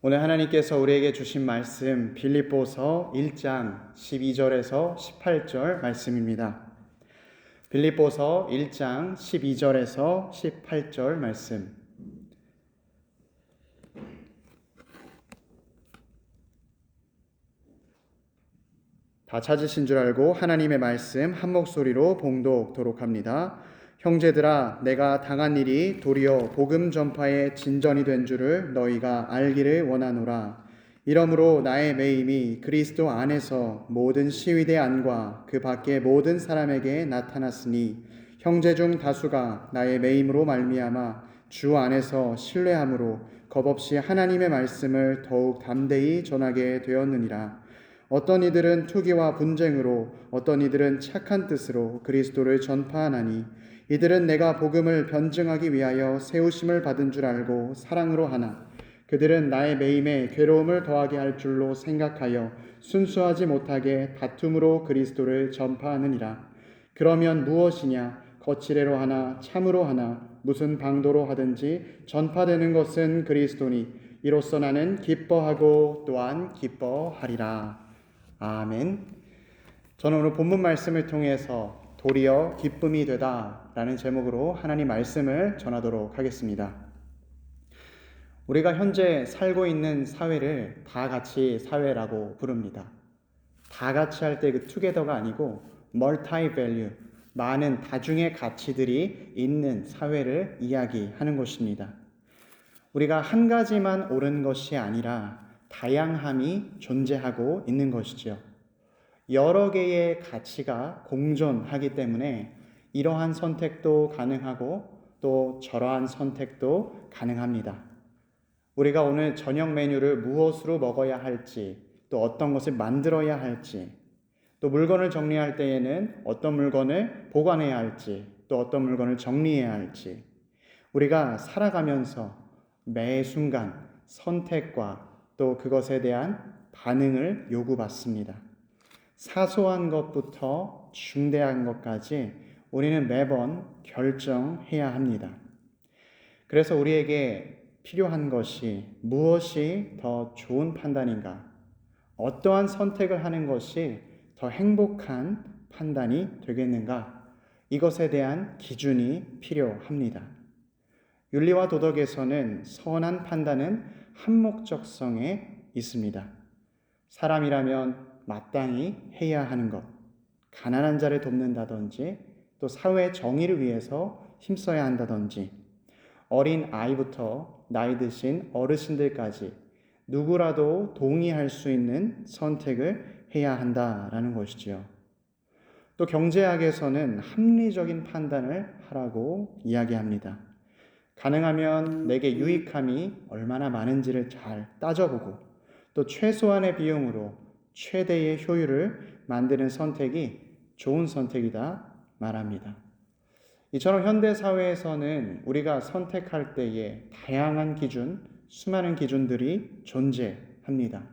오늘 하나님께서 우리에게 주신 말씀 빌립보서 1장 12절에서 18절 말씀입니다. 빌립보서 1장 12절에서 18절 말씀. 다 찾으신 줄 알고 하나님의 말씀 한 목소리로 봉독토록 합니다. 형제들아 내가 당한 일이 도리어 복음 전파의 진전이 된 줄을 너희가 알기를 원하노라. 이러므로 나의 매임이 그리스도 안에서 모든 시위대 안과 그 밖의 모든 사람에게 나타났으니 형제 중 다수가 나의 매임으로 말미암아 주 안에서 신뢰함으로 겁없이 하나님의 말씀을 더욱 담대히 전하게 되었느니라. 어떤 이들은 투기와 분쟁으로 어떤 이들은 착한 뜻으로 그리스도를 전파하나니 이들은 내가 복음을 변증하기 위하여 세우심을 받은 줄 알고 사랑으로 하나 그들은 나의 매임에 괴로움을 더하게 할 줄로 생각하여 순수하지 못하게 다툼으로 그리스도를 전파하느니라. 그러면 무엇이냐? 거칠애로 하나 참으로 하나 무슨 방도로 하든지 전파되는 것은 그리스도니 이로써 나는 기뻐하고 또한 기뻐하리라. 아멘. 저는 오늘 본문 말씀을 통해서 도리어 기쁨이 되다 라는 제목으로 하나님 말씀을 전하도록 하겠습니다. 우리가 현재 살고 있는 사회를 다 같이 사회라고 부릅니다. 다 같이 할 때 그 투게더가 아니고 멀타이 밸류 많은 다중의 가치들이 있는 사회를 이야기하는 것입니다. 우리가 한 가지만 옳은 것이 아니라 다양함이 존재하고 있는 것이죠. 여러 개의 가치가 공존하기 때문에 이러한 선택도 가능하고 또 저러한 선택도 가능합니다. 우리가 오늘 저녁 메뉴를 무엇으로 먹어야 할지, 또 어떤 것을 만들어야 할지, 또 물건을 정리할 때에는 어떤 물건을 보관해야 할지, 또 어떤 물건을 정리해야 할지, 우리가 살아가면서 매 순간 선택과 또 그것에 대한 반응을 요구받습니다. 사소한 것부터 중대한 것까지 우리는 매번 결정해야 합니다. 그래서 우리에게 필요한 것이 무엇이 더 좋은 판단인가? 어떠한 선택을 하는 것이 더 행복한 판단이 되겠는가? 이것에 대한 기준이 필요합니다. 윤리와 도덕에서는 선한 판단은 한목적성에 있습니다. 사람이라면 마땅히 해야 하는 것, 가난한 자를 돕는다든지 또 사회 정의를 위해서 힘써야 한다든지 어린 아이부터 나이 드신 어르신들까지 누구라도 동의할 수 있는 선택을 해야 한다라는 것이지요. 또 경제학에서는 합리적인 판단을 하라고 이야기합니다. 가능하면 내게 유익함이 얼마나 많은지를 잘 따져보고 또 최소한의 비용으로 최대의 효율을 만드는 선택이 좋은 선택이다 말합니다. 이처럼 현대 사회에서는 우리가 선택할 때에 다양한 기준, 수많은 기준들이 존재합니다.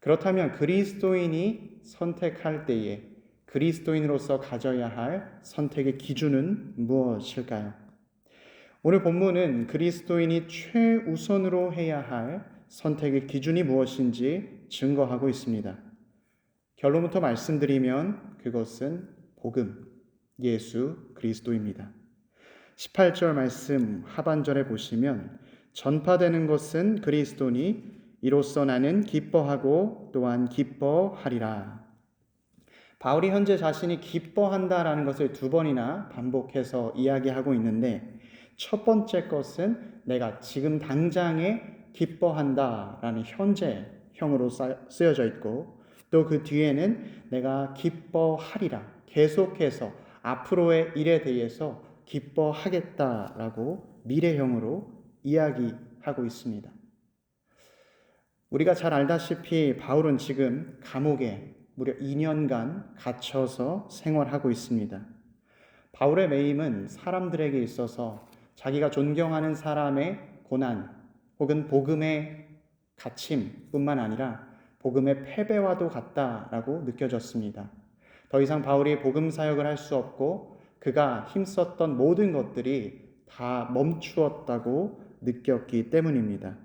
그렇다면 그리스도인이 선택할 때에 그리스도인으로서 가져야 할 선택의 기준은 무엇일까요? 오늘 본문은 그리스도인이 최우선으로 해야 할 선택의 기준이 무엇인지 증거하고 있습니다. 결론부터 말씀드리면 그것은 복음, 예수 그리스도입니다. 18절 말씀 하반절에 보시면 전파되는 것은 그리스도니 이로써 나는 기뻐하고 또한 기뻐하리라. 바울이 현재 자신이 기뻐한다라는 것을 두 번이나 반복해서 이야기하고 있는데 첫 번째 것은 내가 지금 당장에 기뻐한다라는 현재 형으로 쓰여져 있고 또 그 뒤에는 내가 기뻐하리라 계속해서 앞으로의 일에 대해서 기뻐하겠다라고 미래형으로 이야기하고 있습니다. 우리가 잘 알다시피 바울은 지금 감옥에 무려 2년간 갇혀서 생활하고 있습니다. 바울의 매임은 사람들에게 있어서 자기가 존경하는 사람의 고난, 혹은 복음의 가침뿐만 아니라 복음의 패배와도 같다라고 느껴졌습니다. 더 이상 바울이 복음 사역을 할 수 없고 그가 힘썼던 모든 것들이 다 멈추었다고 느꼈기 때문입니다.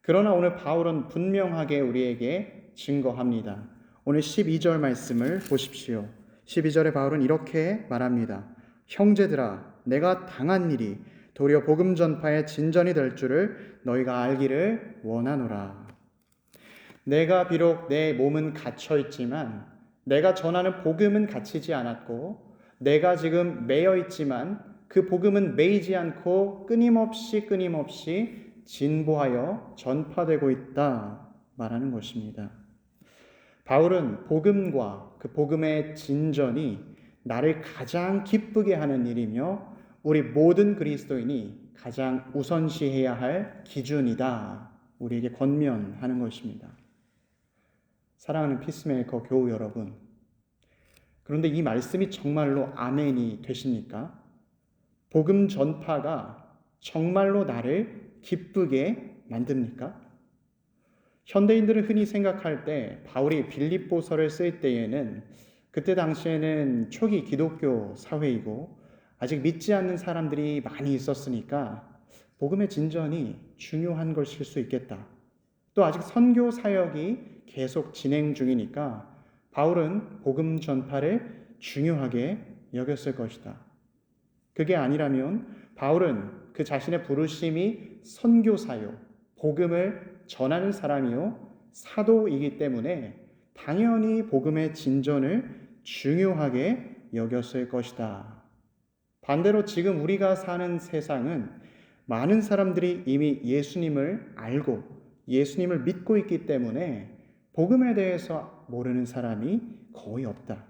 그러나 오늘 바울은 분명하게 우리에게 증거합니다. 오늘 12절 말씀을 보십시오. 12절에 바울은 이렇게 말합니다. 형제들아, 내가 당한 일이 도리어 복음 전파의 진전이 될 줄을 너희가 알기를 원하노라. 내가 비록 내 몸은 갇혀 있지만 내가 전하는 복음은 갇히지 않았고 내가 지금 매여 있지만 그 복음은 매이지 않고 끊임없이 끊임없이 진보하여 전파되고 있다 말하는 것입니다. 바울은 복음과 그 복음의 진전이 나를 가장 기쁘게 하는 일이며 우리 모든 그리스도인이 가장 우선시해야 할 기준이다. 우리에게 권면하는 것입니다. 사랑하는 피스메이커 교우 여러분. 그런데 이 말씀이 정말로 아멘이 되십니까? 복음 전파가 정말로 나를 기쁘게 만듭니까? 현대인들은 흔히 생각할 때 바울이 빌립보서를 쓸 때에는 그때 당시에는 초기 기독교 사회이고 아직 믿지 않는 사람들이 많이 있었으니까 복음의 진전이 중요한 것일 수 있겠다. 또 아직 선교 사역이 계속 진행 중이니까 바울은 복음 전파를 중요하게 여겼을 것이다. 그게 아니라면 바울은 그 자신의 부르심이 선교사요, 복음을 전하는 사람이요, 사도이기 때문에 당연히 복음의 진전을 중요하게 여겼을 것이다. 반대로 지금 우리가 사는 세상은 많은 사람들이 이미 예수님을 알고 예수님을 믿고 있기 때문에 복음에 대해서 모르는 사람이 거의 없다.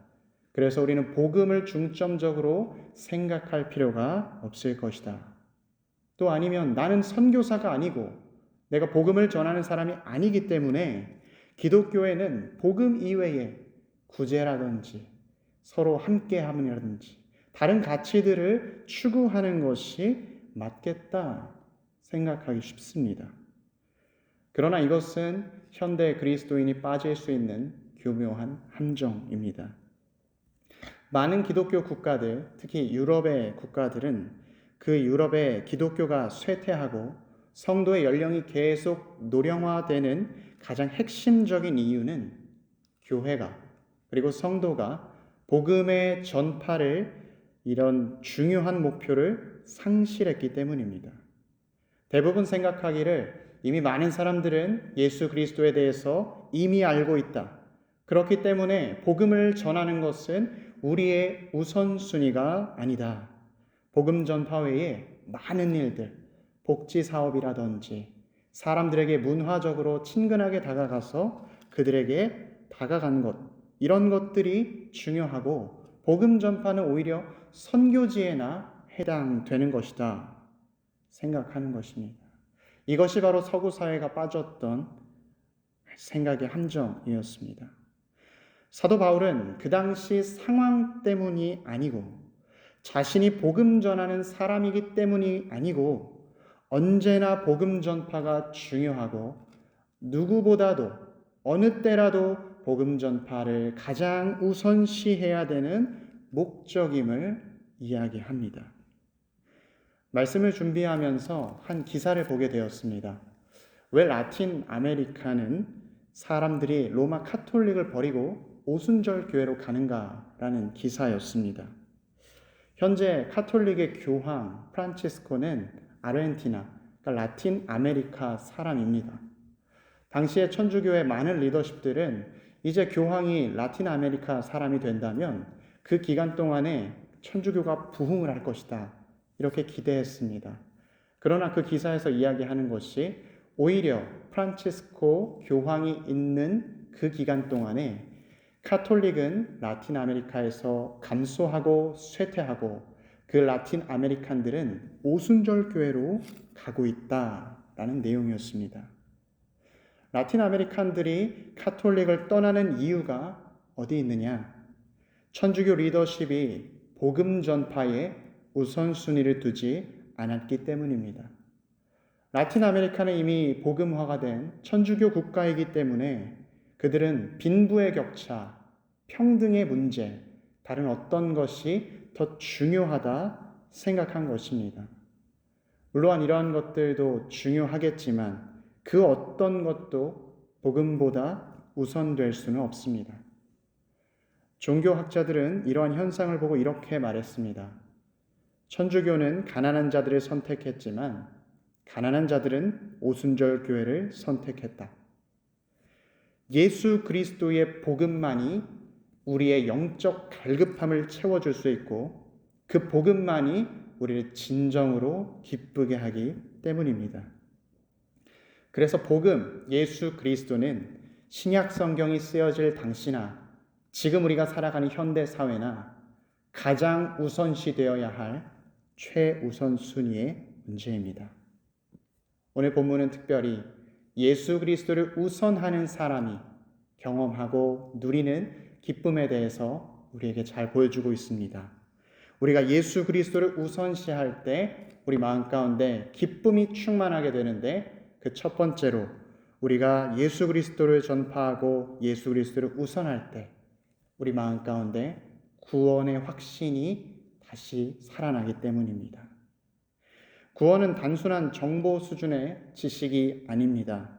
그래서 우리는 복음을 중점적으로 생각할 필요가 없을 것이다. 또 아니면 나는 선교사가 아니고 내가 복음을 전하는 사람이 아니기 때문에 기독교에는 복음 이외에 구제라든지 서로 함께함이라든지 다른 가치들을 추구하는 것이 맞겠다 생각하기 쉽습니다. 그러나 이것은 현대 그리스도인이 빠질 수 있는 교묘한 함정입니다. 많은 기독교 국가들, 특히 유럽의 국가들은 그 유럽의 기독교가 쇠퇴하고 성도의 연령이 계속 노령화되는 가장 핵심적인 이유는 교회가 그리고 성도가 복음의 전파를 이런 중요한 목표를 상실했기 때문입니다. 대부분 생각하기를 이미 많은 사람들은 예수 그리스도에 대해서 이미 알고 있다. 그렇기 때문에 복음을 전하는 것은 우리의 우선순위가 아니다. 복음 전파 외에 많은 일들, 복지 사업이라든지 사람들에게 문화적으로 친근하게 다가가서 그들에게 다가가는 것, 이런 것들이 중요하고 복음 전파는 오히려 선교지에나 해당되는 것이다. 생각하는 것입니다. 이것이 바로 서구 사회가 빠졌던 생각의 함정이었습니다. 사도 바울은 그 당시 상황 때문이 아니고 자신이 복음 전하는 사람이기 때문이 아니고 언제나 복음 전파가 중요하고 누구보다도 어느 때라도 복음 전파를 가장 우선시해야 되는 목적임을 이야기합니다. 말씀을 준비하면서 한 기사를 보게 되었습니다. 왜 라틴 아메리카는 사람들이 로마 카톨릭을 버리고 오순절 교회로 가는가라는 기사였습니다. 현재 카톨릭의 교황 프란치스코는 아르헨티나, 그러니까 라틴 아메리카 사람입니다. 당시에 천주교의 많은 리더십들은 이제 교황이 라틴 아메리카 사람이 된다면 그 기간 동안에 천주교가 부흥을 할 것이다. 이렇게 기대했습니다. 그러나 그 기사에서 이야기하는 것이 오히려 프란치스코 교황이 있는 그 기간 동안에 카톨릭은 라틴 아메리카에서 감소하고 쇠퇴하고 그 라틴 아메리칸들은 오순절 교회로 가고 있다라는 내용이었습니다. 라틴 아메리칸들이 카톨릭을 떠나는 이유가 어디 있느냐? 천주교 리더십이 복음 전파에 우선순위를 두지 않았기 때문입니다. 라틴 아메리카는 이미 복음화가 된 천주교 국가이기 때문에 그들은 빈부의 격차, 평등의 문제, 다른 어떤 것이 더 중요하다 생각한 것입니다. 물론 이러한 것들도 중요하겠지만 그 어떤 것도 복음보다 우선될 수는 없습니다. 종교학자들은 이러한 현상을 보고 이렇게 말했습니다. 천주교는 가난한 자들을 선택했지만 가난한 자들은 오순절 교회를 선택했다. 예수 그리스도의 복음만이 우리의 영적 갈급함을 채워줄 수 있고 그 복음만이 우리를 진정으로 기쁘게 하기 때문입니다. 그래서 복음, 예수 그리스도는 신약 성경이 쓰여질 당시나 지금 우리가 살아가는 현대 사회나 가장 우선시 되어야 할 최우선 순위의 문제입니다. 오늘 본문은 특별히 예수 그리스도를 우선하는 사람이 경험하고 누리는 기쁨에 대해서 우리에게 잘 보여주고 있습니다. 우리가 예수 그리스도를 우선시할 때 우리 마음 가운데 기쁨이 충만하게 되는데 그 첫 번째로 우리가 예수 그리스도를 전파하고 예수 그리스도를 우선할 때 우리 마음 가운데 구원의 확신이 다시 살아나기 때문입니다. 구원은 단순한 정보 수준의 지식이 아닙니다.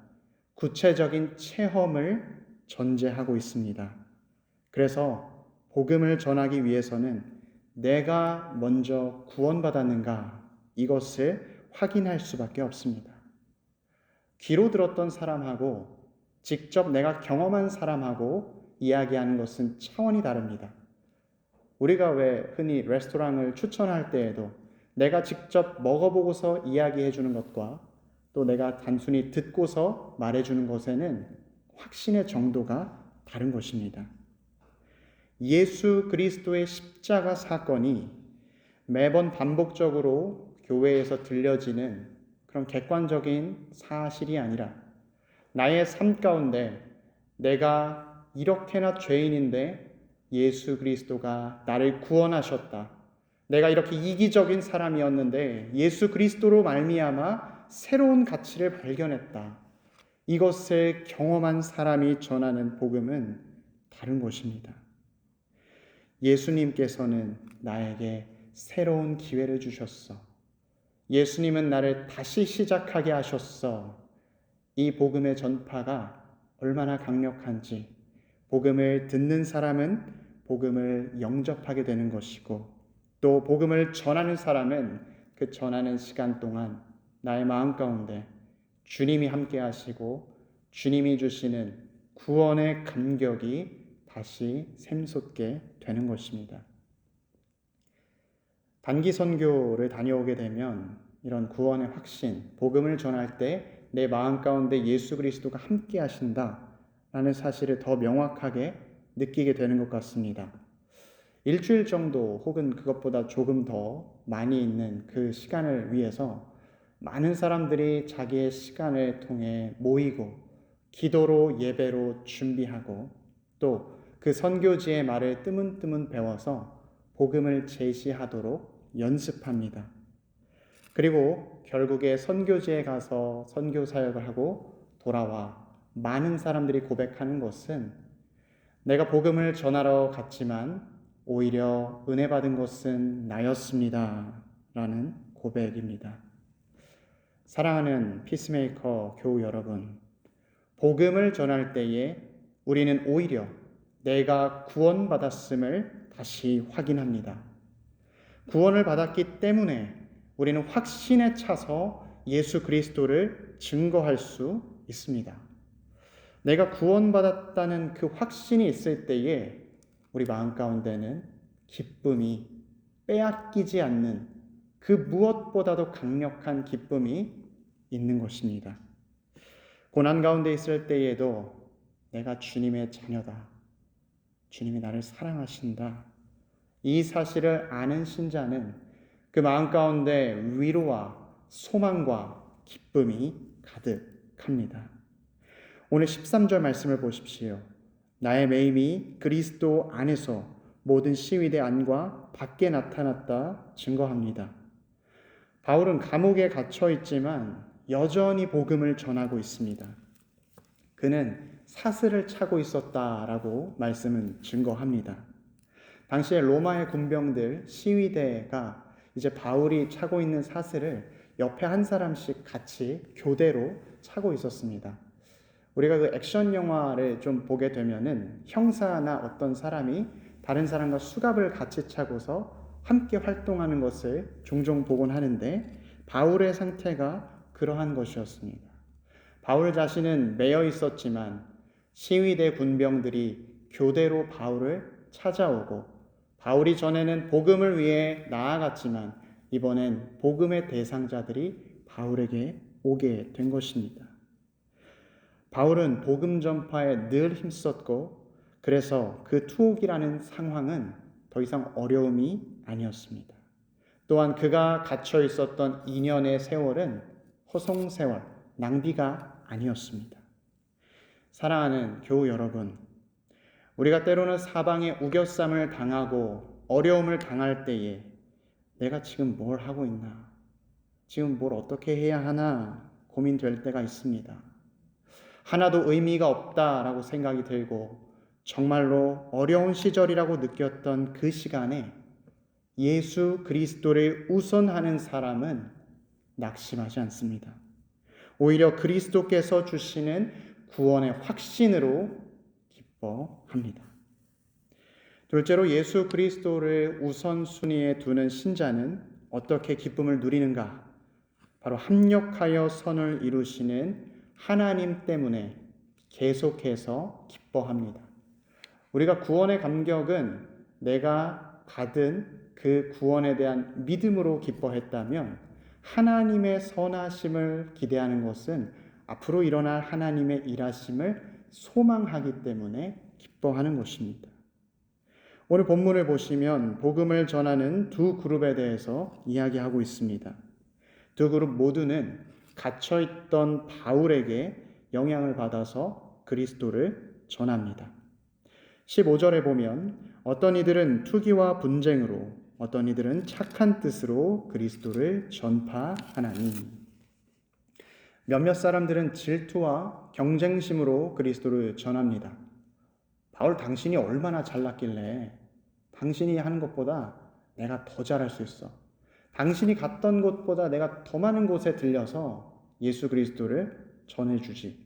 구체적인 체험을 전제하고 있습니다. 그래서 복음을 전하기 위해서는 내가 먼저 구원받았는가 이것을 확인할 수밖에 없습니다. 귀로 들었던 사람하고 직접 내가 경험한 사람하고 이야기하는 것은 차원이 다릅니다. 우리가 왜 흔히 레스토랑을 추천할 때에도 내가 직접 먹어보고서 이야기해 주는 것과 또 내가 단순히 듣고서 말해 주는 것에는 확신의 정도가 다른 것입니다. 예수 그리스도의 십자가 사건이 매번 반복적으로 교회에서 들려지는 그런 객관적인 사실이 아니라 나의 삶 가운데 내가 이렇게나 죄인인데 예수 그리스도가 나를 구원하셨다. 내가 이렇게 이기적인 사람이었는데 예수 그리스도로 말미암아 새로운 가치를 발견했다. 이것을 경험한 사람이 전하는 복음은 다른 것입니다. 예수님께서는 나에게 새로운 기회를 주셨어. 예수님은 나를 다시 시작하게 하셨어. 이 복음의 전파가 얼마나 강력한지, 복음을 듣는 사람은 복음을 영접하게 되는 것이고, 또 복음을 전하는 사람은 그 전하는 시간 동안 나의 마음 가운데 주님이 함께 하시고, 주님이 주시는 구원의 감격이 다시 샘솟게 되는 것입니다. 단기 선교를 다녀오게 되면 이런 구원의 확신, 복음을 전할 때 내 마음 가운데 예수 그리스도가 함께 하신다 라는 사실을 더 명확하게 느끼게 되는 것 같습니다. 일주일 정도 혹은 그것보다 조금 더 많이 있는 그 시간을 위해서 많은 사람들이 자기의 시간을 통해 모이고 기도로 예배로 준비하고 또 그 선교지의 말을 뜨문뜨문 배워서 복음을 제시하도록 연습합니다. 그리고 결국에 선교지에 가서 선교 사역을 하고 돌아와 많은 사람들이 고백하는 것은 내가 복음을 전하러 갔지만 오히려 은혜 받은 것은 나였습니다. 라는 고백입니다. 사랑하는 피스메이커 교우 여러분, 복음을 전할 때에 우리는 오히려 내가 구원받았음을 다시 확인합니다. 구원을 받았기 때문에 우리는 확신에 차서 예수 그리스도를 증거할 수 있습니다. 내가 구원받았다는 그 확신이 있을 때에 우리 마음 가운데는 기쁨이 빼앗기지 않는 그 무엇보다도 강력한 기쁨이 있는 것입니다. 고난 가운데 있을 때에도 내가 주님의 자녀다. 주님이 나를 사랑하신다. 이 사실을 아는 신자는 그 마음 가운데 위로와 소망과 기쁨이 가득합니다. 오늘 13절 말씀을 보십시오. 나의 매임이 그리스도 안에서 모든 시위대 안과 밖에 나타났다 증거합니다. 바울은 감옥에 갇혀 있지만 여전히 복음을 전하고 있습니다. 그는 사슬을 차고 있었다라고 말씀은 증거합니다. 당시에 로마의 군병들 시위대가 이제 바울이 차고 있는 사슬을 옆에 한 사람씩 같이 교대로 차고 있었습니다. 우리가 그 액션 영화를 좀 보게 되면은 형사나 어떤 사람이 다른 사람과 수갑을 같이 차고서 함께 활동하는 것을 종종 보곤 하는데 바울의 상태가 그러한 것이었습니다. 바울 자신은 매여 있었지만 시위대 군병들이 교대로 바울을 찾아오고 바울이 전에는 복음을 위해 나아갔지만 이번엔 복음의 대상자들이 바울에게 오게 된 것입니다. 바울은 복음 전파에 늘 힘썼고 그래서 그 투옥이라는 상황은 더 이상 어려움이 아니었습니다. 또한 그가 갇혀 있었던 2년의 세월은 허송 세월, 낭비가 아니었습니다. 사랑하는 교우 여러분, 우리가 때로는 사방에 우겨쌈을 당하고 어려움을 당할 때에 내가 지금 뭘 하고 있나? 지금 뭘 어떻게 해야 하나? 고민될 때가 있습니다. 하나도 의미가 없다라고 생각이 들고 정말로 어려운 시절이라고 느꼈던 그 시간에 예수 그리스도를 우선하는 사람은 낙심하지 않습니다. 오히려 그리스도께서 주시는 구원의 확신으로 기뻐합니다. 둘째로 예수 그리스도를 우선순위에 두는 신자는 어떻게 기쁨을 누리는가? 바로 합력하여 선을 이루시는 하나님 때문에 계속해서 기뻐합니다. 우리가 구원의 감격은 내가 받은 그 구원에 대한 믿음으로 기뻐했다면 하나님의 선하심을 기대하는 것은 앞으로 일어날 하나님의 일하심을 소망하기 때문에 기뻐하는 것입니다. 오늘 본문을 보시면 복음을 전하는 두 그룹에 대해서 이야기하고 있습니다. 두 그룹 모두는 갇혀 있던 바울에게 영향을 받아서 그리스도를 전합니다. 15절에 보면 어떤 이들은 투기와 분쟁으로 어떤 이들은 착한 뜻으로 그리스도를 전파하나니 몇몇 사람들은 질투와 경쟁심으로 그리스도를 전합니다. 바울 당신이 얼마나 잘났길래 당신이 하는 것보다 내가 더 잘할 수 있어. 당신이 갔던 곳보다 내가 더 많은 곳에 들려서 예수 그리스도를 전해주지.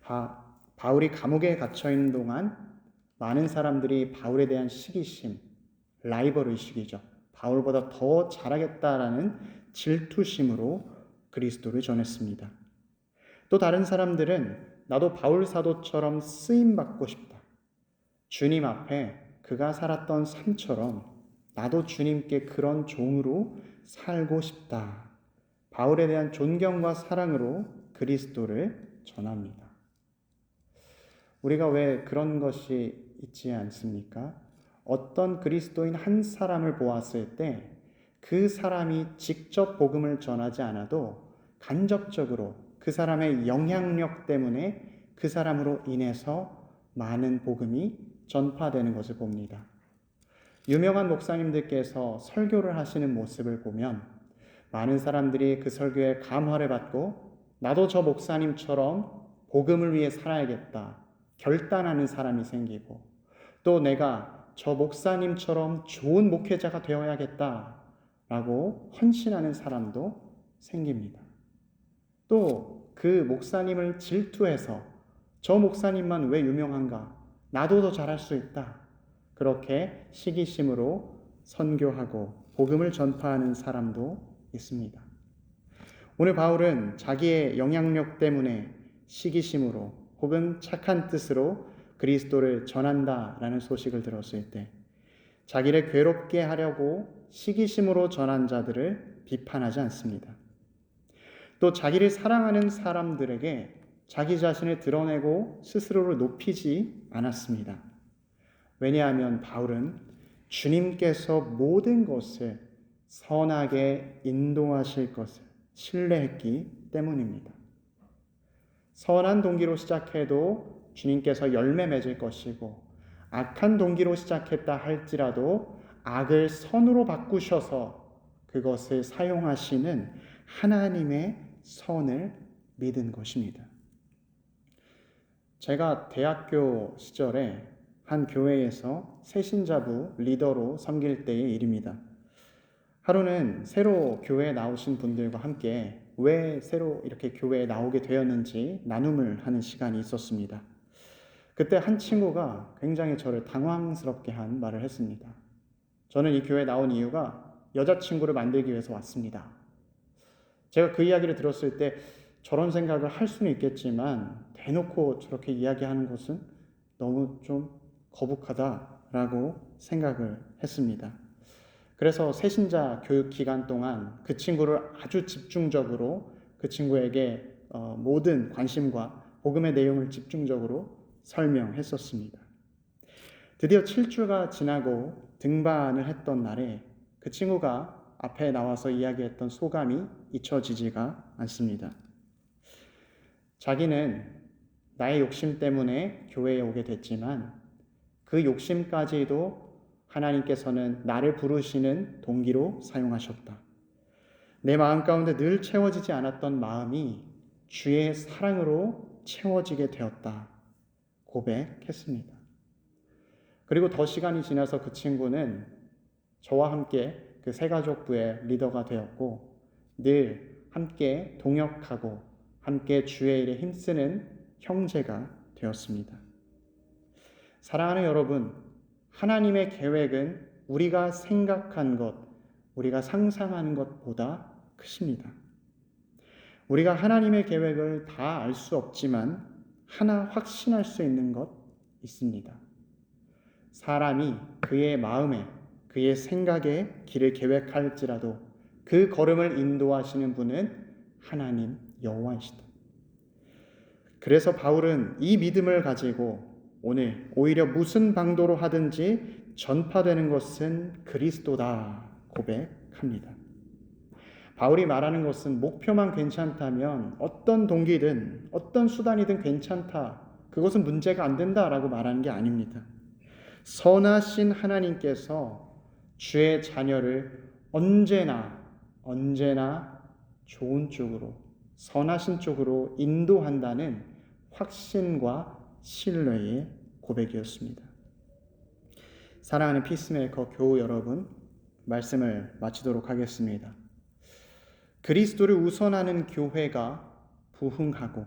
바, 바울이 감옥에 갇혀 있는 동안 많은 사람들이 바울에 대한 시기심, 라이벌 의식이죠. 바울보다 더 잘하겠다라는 질투심으로 그리스도를 전했습니다. 또 다른 사람들은 나도 바울 사도처럼 쓰임 받고 싶다. 주님 앞에 그가 살았던 삶처럼 나도 주님께 그런 종으로 살고 싶다. 바울에 대한 존경과 사랑으로 그리스도를 전합니다. 우리가 왜 그런 것이 있지 않습니까? 어떤 그리스도인 한 사람을 보았을 때 그 사람이 직접 복음을 전하지 않아도 간접적으로 그 사람의 영향력 때문에 그 사람으로 인해서 많은 복음이 전파되는 것을 봅니다. 유명한 목사님들께서 설교를 하시는 모습을 보면 많은 사람들이 그 설교에 감화를 받고 나도 저 목사님처럼 복음을 위해 살아야겠다 결단하는 사람이 생기고 또 내가 저 목사님처럼 좋은 목회자가 되어야겠다 라고 헌신하는 사람도 생깁니다. 또 그 목사님을 질투해서 저 목사님만 왜 유명한가? 나도 더 잘할 수 있다. 그렇게 시기심으로 선교하고 복음을 전파하는 사람도 있습니다. 오늘 바울은 자기의 영향력 때문에 시기심으로 혹은 착한 뜻으로 그리스도를 전한다라는 소식을 들었을 때 자기를 괴롭게 하려고 시기심으로 전한 자들을 비판하지 않습니다. 또 자기를 사랑하는 사람들에게 자기 자신을 드러내고 스스로를 높이지 않았습니다. 왜냐하면 바울은 주님께서 모든 것을 선하게 인도하실 것을 신뢰했기 때문입니다. 선한 동기로 시작해도 주님께서 열매 맺을 것이고 악한 동기로 시작했다 할지라도 악을 선으로 바꾸셔서 그것을 사용하시는 하나님의 선을 믿은 것입니다. 제가 대학교 시절에 한 교회에서 새신자부 리더로 섬길 때의 일입니다. 하루는 새로 교회에 나오신 분들과 함께 왜 새로 이렇게 교회에 나오게 되었는지 나눔을 하는 시간이 있었습니다. 그때 한 친구가 굉장히 저를 당황스럽게 한 말을 했습니다. 저는 이 교회에 나온 이유가 여자친구를 만들기 위해서 왔습니다. 제가 그 이야기를 들었을 때 저런 생각을 할 수는 있겠지만 대놓고 저렇게 이야기하는 것은 너무 좀 거북하다라고 생각을 했습니다. 그래서 새신자 교육 기간 동안 그 친구를 아주 집중적으로 그 친구에게 어, 모든 관심과 복음의 내용을 집중적으로 설명했었습니다. 드디어 7주가 지나고 등반을 했던 날에 그 친구가 앞에 나와서 이야기했던 소감이 잊혀지지가 않습니다. 자기는 나의 욕심 때문에 교회에 오게 됐지만 그 욕심까지도 하나님께서는 나를 부르시는 동기로 사용하셨다. 내 마음 가운데 늘 채워지지 않았던 마음이 주의 사랑으로 채워지게 되었다. 고백했습니다. 그리고 더 시간이 지나서 그 친구는 저와 함께 그 새가족부의 리더가 되었고 늘 함께 동역하고 함께 주의 일에 힘쓰는 형제가 되었습니다. 사랑하는 여러분, 하나님의 계획은 우리가 생각한 것, 우리가 상상하는 것보다 크십니다. 우리가 하나님의 계획을 다 알 수 없지만 하나 확신할 수 있는 것 있습니다. 사람이 그의 마음에, 그의 생각에 길을 계획할지라도 그 걸음을 인도하시는 분은 하나님 여호와이시다. 그래서 바울은 이 믿음을 가지고 오늘 오히려 무슨 방도로 하든지 전파되는 것은 그리스도다 고백합니다. 바울이 말하는 것은 목표만 괜찮다면 어떤 동기든 어떤 수단이든 괜찮다. 그것은 문제가 안 된다라고 말하는 게 아닙니다. 선하신 하나님께서 주의 자녀를 언제나 언제나 좋은 쪽으로 선하신 쪽으로 인도한다는 확신과 신뢰의 고백이었습니다. 사랑하는 피스메이커 교우 여러분, 말씀을 마치도록 하겠습니다. 그리스도를 우선하는 교회가 부흥하고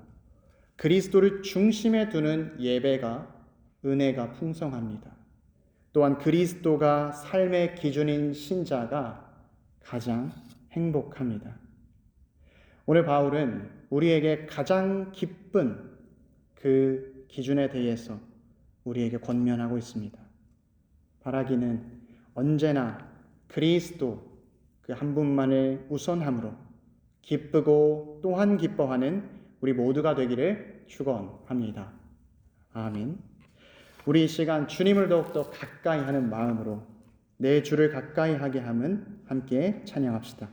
그리스도를 중심에 두는 예배가 은혜가 풍성합니다. 또한 그리스도가 삶의 기준인 신자가 가장 행복합니다. 오늘 바울은 우리에게 가장 기쁜 그 기준에 대해서 우리에게 권면하고 있습니다. 바라기는 언제나 그리스도 그 한 분만을 우선함으로 기쁘고 또한 기뻐하는 우리 모두가 되기를 축원합니다. 아멘. 우리 이 시간 주님을 더욱더 가까이 하는 마음으로 내 주를 가까이 하게 함은 함께 찬양합시다.